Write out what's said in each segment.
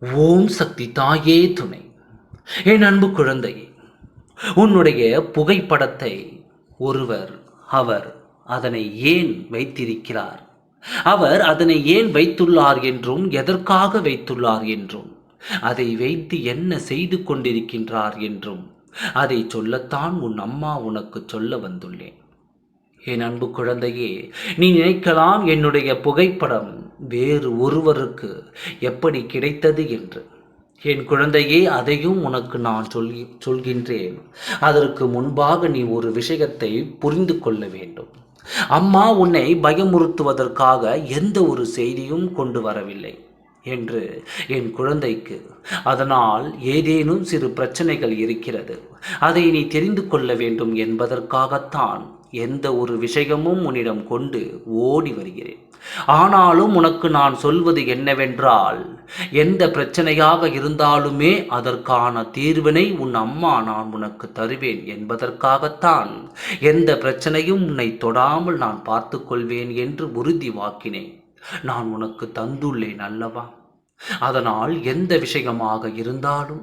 ஓம் சக்தி தாயே துணை. என் அன்பு குழந்தை உன்னுடைய புகைப்படத்தை ஒருவர் அவர் அதனை ஏன் வைத்திருக்கிறார்? அவர் அதனை ஏன் வைத்துள்ளார் என்றும் எதற்காக வைத்துள்ளார் என்றும் அதை வைத்து என்ன செய்து கொண்டிருக்கின்றார் என்றும் அதை சொல்லத்தான் உன் அம்மா உனக்கு சொல்ல வந்துள்ளேன். என் அன்பு குழந்தையே நீ நினைக்கலாம் என்னுடைய புகைப்படம் வேறு ஒருவருக்கு எப்படி கிடைத்தது என்று. என் குழந்தையே அதையும் உனக்கு நான் சொல்லி சொல்கின்றேன். அதற்கு முன்பாக நீ ஒரு விஷயத்தை புரிந்து கொள்ள வேண்டும். அம்மா உன்னை பயமுறுத்துவதற்காக எந்த ஒரு செய்தியும் கொண்டு வரவில்லை என்று என் குழந்தைக்கு. அதனால் ஏதேனும் சிறு பிரச்சனைகள் இருக்கிறது. அதை நீ தெரிந்து கொள்ள வேண்டும் என்பதற்காகத்தான் எந்த ஒரு விஷயமும் உன்னிடம் கொண்டு ஓடி வருகிறேன். ஆனாலும் உனக்கு நான் சொல்வது என்னவென்றால் எந்த பிரச்சனையாக இருந்தாலுமே அதற்கான தீர்வினை உன் அம்மா நான் உனக்கு தருவேன் என்பதற்காகத்தான் எந்த பிரச்சனையும் உன்னை தொடாமல் நான் பார்த்து கொள்வேன் என்று உறுதி வாக்கினேன். நான் உனக்கு தந்துள்ளேன் அல்லவா? அதனால் எந்த விஷயமாக இருந்தாலும்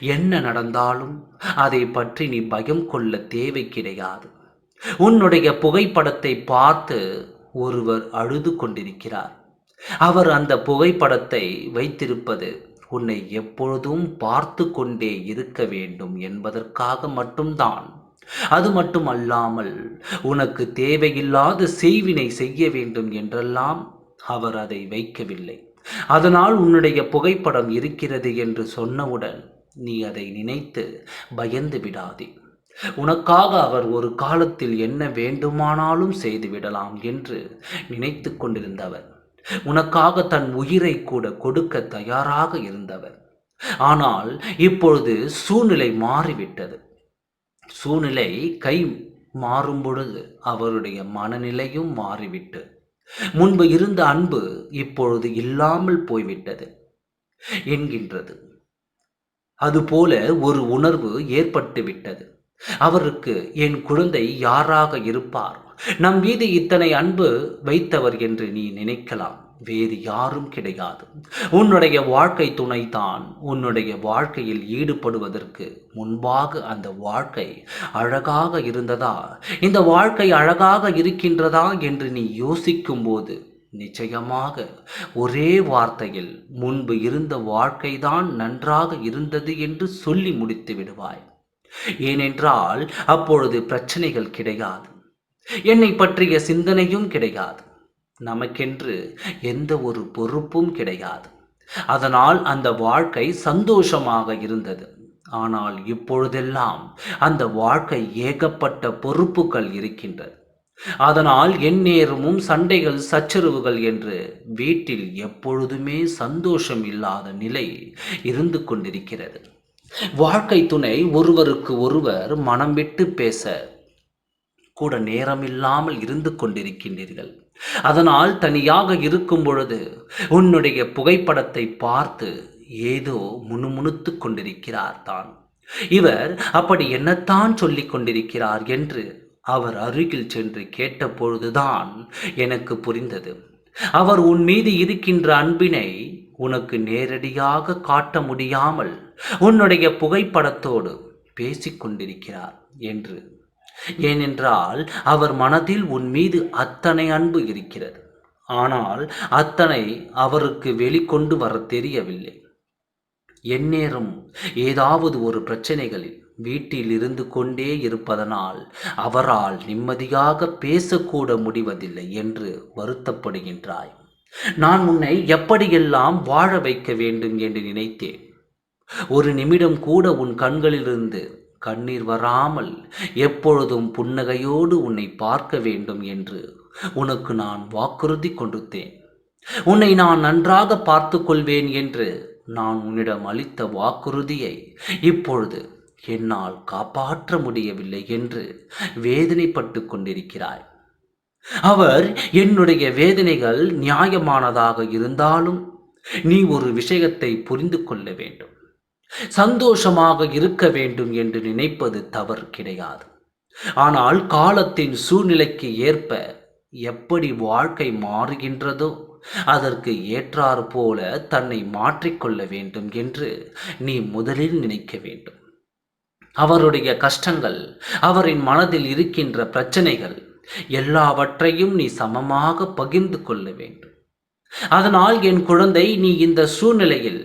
என்ன நடந்தாலும் அதை பற்றி நீ பயம் கொள்ள தேவை கிடையாது உன்னுடைய புகைப்படத்தை பார்த்து ஒருவர் அழுது கொண்டிருக்கிறார். அவர் அந்த புகைப்படத்தை வைத்திருப்பது உன்னை எப்பொழுதும் பார்த்து கொண்டே இருக்க வேண்டும் என்பதற்காக மட்டும்தான். அது மட்டும் அல்லாமல் உனக்கு தேவையில்லாத செய்வினை செய்ய வேண்டும் என்றெல்லாம் அவர் அதை வைக்கவில்லை. அதனால் உன்னுடைய புகைப்படம் இருக்கிறது என்று சொன்னவுடன் நீ அதை நினைத்து பயந்து விடாதே. உனக்காக அவர் ஒரு காலத்தில் என்ன வேண்டுமானாலும் செய்து விடலாம் என்று நினைத்து கொண்டிருந்தவர். உனக்காக தன் உயிரை கூட கொடுக்க தயாராக இருந்தவர். ஆனால் இப்பொழுது சூழ்நிலை மாறிவிட்டது. சூழ்நிலை கை மாறும் பொழுது அவருடைய மனநிலையும் மாறிவிட்டு முன்பு இருந்த அன்பு இப்பொழுது இல்லாமல் போய்விட்டது என்கின்றது. அதுபோல ஒரு உணர்வு ஏற்பட்டு விட்டது. அவருக்கு என் குழந்தை யாராக இருப்பார்? நம் மீது இத்தனை அன்பு வைத்தவர் என்று நீ நினைக்கலாம். வேறு யாரும் கிடையாது. உன்னுடைய வாழ்க்கை துணைதான். உன்னுடைய வாழ்க்கையில் ஈடுபடுவதற்கு முன்பாக அந்த வாழ்க்கை அழகாக இருந்ததா? இந்த வாழ்க்கை அழகாக இருக்கின்றதா என்று நீ யோசிக்கும் போது நிச்சயமாக ஒரே வார்த்தையில் முன்பு இருந்த வாழ்க்கைதான் நன்றாக இருந்தது என்று சொல்லி முடித்து விடுவாய். ஏனென்றால் அப்பொழுது பிரச்சனைகள் கிடையாது. என்னை பற்றிய சிந்தனையும் கிடையாது. நமக்கென்று எந்த ஒரு பொறுப்பும் கிடையாது. அதனால் அந்த வாழ்க்கை சந்தோஷமாக இருந்தது. ஆனால் இப்பொழுதெல்லாம் அந்த வாழ்க்கை ஏகப்பட்ட பொறுப்புகள் இருக்கின்றது. அதனால் எந்நேரமும் சண்டைகள் சச்சரவுகள் என்று வீட்டில் எப்பொழுதுமே சந்தோஷம் இல்லாத நிலை இருந்து கொண்டிருக்கிறது. வாழ்க்கை துணை ஒருவருக்கு ஒருவர் மனம் விட்டு பேச கூட நேரம் இல்லாமல் இருந்து கொண்டிருக்கின்றீர்கள். அதனால் தனியாக இருக்கும் பொழுது உன்னுடைய புகைப்படத்தை பார்த்து ஏதோ முணுமுணுத்து கொண்டிருக்கிறார் தான். இவர் அப்படி என்னத்தான் சொல்லிக் கொண்டிருக்கிறார் என்று அவர் அருகில் சென்று கேட்டபொழுதுதான் எனக்கு புரிந்தது. அவர் உன் மீது இருக்கின்ற அன்பினை உனக்கு நேரடியாக காட்ட முடியாமல் உன்னுடைய புகைப்படத்தோடு பேசிக்கொண்டிருக்கிறார் என்று. ஏனென்றால் அவர் மனதில் உன் மீது அத்தனை அன்பு இருக்கிறது. ஆனால் அத்தனை அவருக்கு வெளிக்கொண்டு வர தெரியவில்லை. எந்நேரம் ஏதாவது ஒரு பிரச்சனைகளில் வீட்டில் இருந்து கொண்டே இருப்பதனால் அவரால் நிம்மதியாக பேசக்கூட முடிவதில்லை என்று வருத்தப்படுகின்றாய். நான் உன்னை எப்படியெல்லாம் வாழ வைக்க வேண்டும் என்று நினைத்தேன். ஒரு நிமிடம் கூட உன் கண்களிலிருந்து கண்ணீர் வராமல் எப்பொழுதும் புன்னகையோடு உன்னை பார்க்க வேண்டும் என்று உனக்கு நான் வாக்குறுதி கொடுத்தேன். உன்னை நான் நன்றாக பார்த்து கொள்வேன் என்று நான் உன்னிடம் அளித்த வாக்குறுதியை இப்பொழுது என்னால் காப்பாற்ற முடியவில்லை என்று வேதனைப்பட்டு கொண்டிருக்கிறாய். அவர் என்னுடைய வேதனைகள் நியாயமானதாக இருந்தாலும் நீ ஒரு விஷயத்தை புரிந்து கொள்ள வேண்டும். சந்தோஷமாக இருக்க வேண்டும் என்று நினைப்பது தவறு கிடையாது. ஆனால் காலத்தின் சூழ்நிலைக்கு ஏற்ப எப்படி வாழ்க்கை மாறுகின்றதோ அதற்கு ஏற்றாறு போல தன்னை மாற்றிக்கொள்ள வேண்டும் என்று நீ முதலில் நினைக்க வேண்டும். அவருடைய கஷ்டங்கள் அவரின் மனதில் இருக்கின்ற பிரச்சனைகள் எல்லாவற்றையும் நீ சமமாக பகிர்ந்து கொள்ள வேண்டும். அதனால் என் குழந்தை நீ இந்த சூழ்நிலையில்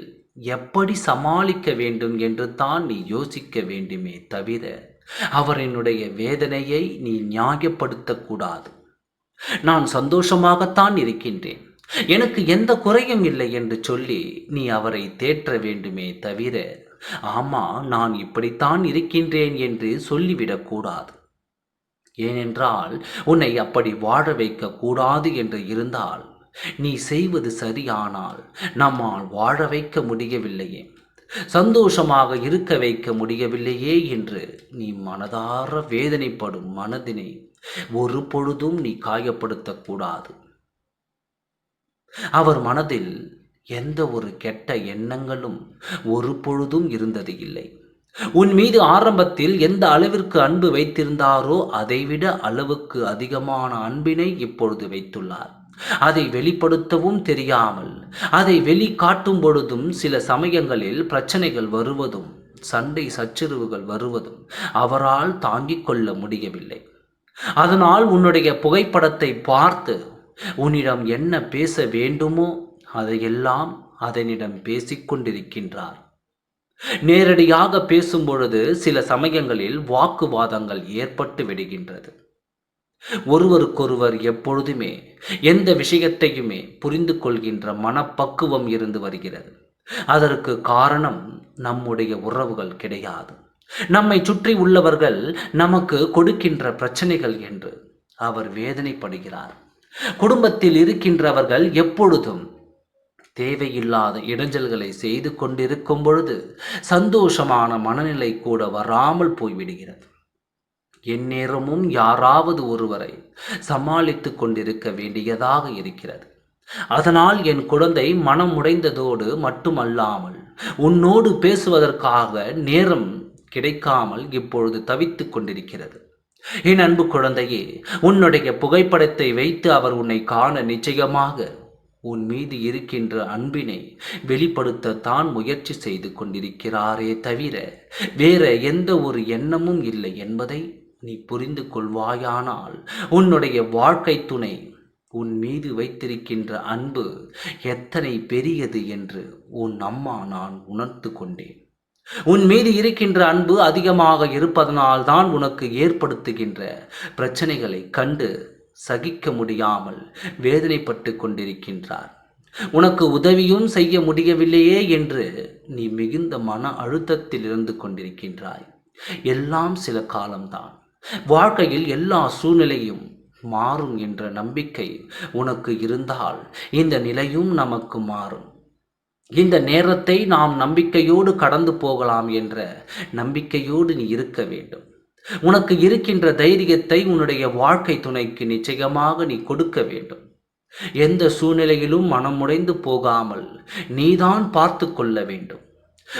எப்படி சமாளிக்க வேண்டும் என்று தான் நீ யோசிக்க வேண்டுமே தவிர அவரினுடைய வேதனையை நீ நியாயப்படுத்தக்கூடாது. நான் சந்தோஷமாகத்தான் இருக்கின்றேன். எனக்கு எந்த குறையும் இல்லை என்று சொல்லி நீ அவரை தேற்ற வேண்டுமே தவிர ஆமா நான் இப்படித்தான் இருக்கின்றேன் என்று சொல்லிவிடக்கூடாது. ஏனென்றால் உன்னை அப்படி வாழ வைக்க கூடாது என்று இருந்தால் நீ செய்வது சரியானால் நம்மால் வாழ வைக்க முடியவில்லையே. சந்தோஷமாக இருக்க வைக்க முடியவில்லையே என்று நீ மனதார வேதனைப்படும் மனதினை ஒரு பொழுதும் நீ காயப்படுத்தக்கூடாது அவர் மனதில் எந்த ஒரு கெட்ட எண்ணங்களும் ஒரு பொழுதும் இருந்தது இல்லை. உன் மீது ஆரம்பத்தில் எந்த அளவிற்கு அன்பு வைத்திருந்தாரோ அதைவிட அளவுக்கு அதிகமான அன்பினை இப்பொழுது வைத்துள்ளார். அதை வெளிப்படுத்தவும் தெரியாமல் அதை வெளி காட்டும் பொழுதும் சில சமயங்களில் பிரச்சனைகள் வருவதும் சண்டை சச்சரவுகள் வருவதும் அவரால் தாங்கிக் கொள்ள முடியவில்லை. அதனால் உன்னுடைய புகைப்படத்தை பார்த்து உன்னிடம் என்ன பேச வேண்டுமோ அதையெல்லாம் அதனிடம் பேசிக்கொண்டிருக்கின்றார் நேரடியாக பேசும் பொழுது சில சமயங்களில் வாக்குவாதங்கள் ஏற்பட்டு விடுகின்றது. ஒருவருக்கொருவர் எப்பொழுதுமே எந்த விஷயத்தையுமே புரிந்து கொள்கின்ற மனப்பக்குவம் இருந்து வருகிறது. அதற்கு காரணம் நம்முடைய உறவுகள் கிடையாது. நம்மை சுற்றி உள்ளவர்கள் நமக்கு கொடுக்கின்ற பிரச்சனைகள் என்று அவர் வேதனைப்படுகிறார். குடும்பத்தில் இருக்கின்றவர்கள் எப்பொழுதும் தேவையில்லாத இடைஞ்சல்களை செய்து கொண்டிருக்கும் பொழுது சந்தோஷமான மனநிலை கூட வராமல் போய்விடுகிறது. எந்நேரமும் யாராவது ஒருவரை சமாளித்து கொண்டிருக்க வேண்டியதாக இருக்கிறது. அதனால் என் குழந்தை மனம் உடைந்ததோடு மட்டுமல்லாமல் உன்னோடு பேசுவதற்காக நேரம் கிடைக்காமல் இப்பொழுது தவித்து கொண்டிருக்கிறது. என் அன்பு குழந்தையே உன்னுடைய புகைப்படத்தை வைத்து அவர் உன்னை காண நிச்சயமாக உன் மீது இருக்கின்ற அன்பினை வெளிப்படுத்த தான் முயற்சி செய்து கொண்டிருக்கிறாரே தவிர வேற எந்த ஒரு எண்ணமும் இல்லை என்பதை நீ புரிந்து கொள்வாயானால் உன்னுடைய வாழ்க்கை துணை உன் மீது வைத்திருக்கின்ற அன்பு எத்தனை பெரியது என்று உன் அம்மா நான் உணர்ந்து கொண்டேன். உன் மீது இருக்கின்ற அன்பு அதிகமாக இருப்பதனால்தான் உனக்கு ஏற்படுத்துகின்ற பிரச்சனைகளை கண்டு சகிக்க முடியாமல் வேதனைப்பட்டு கொண்டிருக்கின்றார். உனக்கு உதவியும் செய்ய முடியவில்லையே என்று நீ மிகுந்த மன அழுத்தத்தில் இருந்து கொண்டிருக்கின்றாய். எல்லாம் சில காலம்தான். வாழ்க்கையில் எல்லா சூழ்நிலையும் மாறும் என்ற நம்பிக்கை உனக்கு இருந்தால் இந்த நிலையும் நமக்கு மாறும். இந்த நேரத்தை நாம் நம்பிக்கையோடு கடந்து போகலாம் என்ற நம்பிக்கையோடு நீ இருக்க வேண்டும். உனக்கு இருக்கின்ற தைரியத்தை உன்னுடைய வாழ்க்கை துணைக்கு நிச்சயமாக நீ கொடுக்க வேண்டும். எந்த சூழ்நிலையிலும் மனமுடைந்து போகாமல் நீதான் பார்த்து கொள்ள வேண்டும்.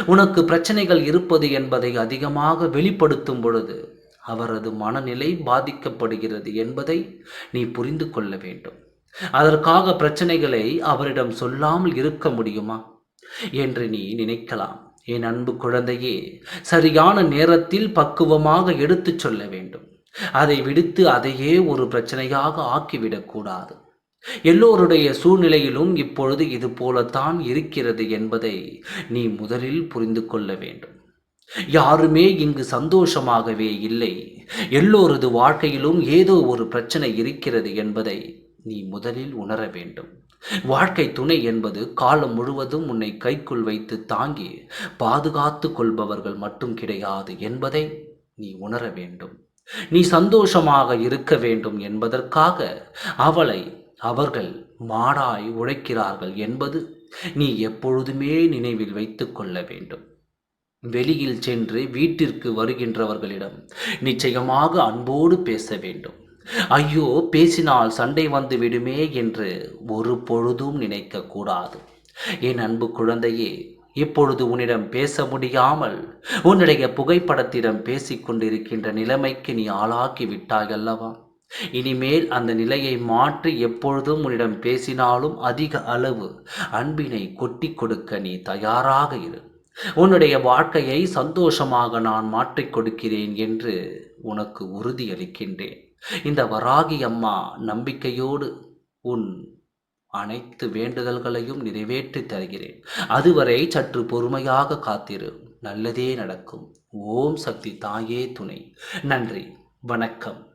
உனக்கு பிரச்சனைகள் இருப்பது என்பதை அதிகமாக வெளிப்படுத்தும் பொழுது அவரது மனநிலை பாதிக்கப்படுகிறது என்பதை நீ புரிந்து கொள்ள வேண்டும். அதற்காக பிரச்சனைகளை அவரிடம் சொல்லாமல் இருக்க முடியுமா? என்று நீ நினைக்கலாம். என் அன்பு குழந்தையே சரியான நேரத்தில் பக்குவமாக எடுத்துச் சொல்ல வேண்டும். அதை விடுத்து அதையே ஒரு பிரச்சனையாக ஆக்கிவிடக்கூடாது எல்லோருடைய சூழ்நிலையிலும் இப்பொழுது இது போலத்தான் இருக்கிறது என்பதை நீ முதலில் புரிந்து கொள்ள வேண்டும். யாருமே இங்கு சந்தோஷமாகவே இல்லை. எல்லோரது வாழ்க்கையிலும் ஏதோ ஒரு பிரச்சனை இருக்கிறது என்பதை நீ முதலில் உணர வேண்டும். வாழ்க்கை துணை என்பது காலம் முழுவதும் உன்னை கைக்குள் வைத்து தாங்கி பாதுகாத்து கொள்பவர்கள் மட்டும் கிடையாது என்பதை நீ உணர வேண்டும். நீ சந்தோஷமாக இருக்க வேண்டும் என்பதற்காக அவளை அவர்கள் மாடாய் உழைக்கிறார்கள் என்பது நீ எப்பொழுதுமே நினைவில் வைத்து கொள்ள வேண்டும். வெளியில் சென்று வீட்டிற்கு வருகின்றவர்களிடம் நிச்சயமாக அன்போடு பேச வேண்டும். ஐயோ பேசினால் சண்டை வந்து விடுமே என்று ஒரு பொழுதும் நினைக்க கூடாது. என் அன்பு குழந்தையே இப்பொழுது உன்னிடம் பேச முடியாமல் உன்னுடைய புகைப்படத்திடம் பேசிக்கொண்டிருக்கின்ற நிலைமைக்கு நீ ஆளாக்கி விட்டாய் அல்லவா இனிமேல் அந்த நிலையை மாற்றி எப்பொழுதும் உன்னிடம் பேசினாலும் அதிக அளவு அன்பினை கொட்டி கொடுக்க நீ தயாராக இரு. உன்னுடைய வாழ்க்கையை சந்தோஷமாக நான் மாற்றிக் கொடுக்கிறேன் என்று உனக்கு உறுதியளிக்கின்றேன். இந்த வராகி அம்மா நம்பிக்கையோடு உன் அனைத்து வேண்டுதல்களையும் நிறைவேற்றி தருகிறேன். அதுவரை சற்று பொறுமையாக காத்திரு. நல்லதே நடக்கும். ஓம் சக்தி தாயே துணை. நன்றி. வணக்கம்.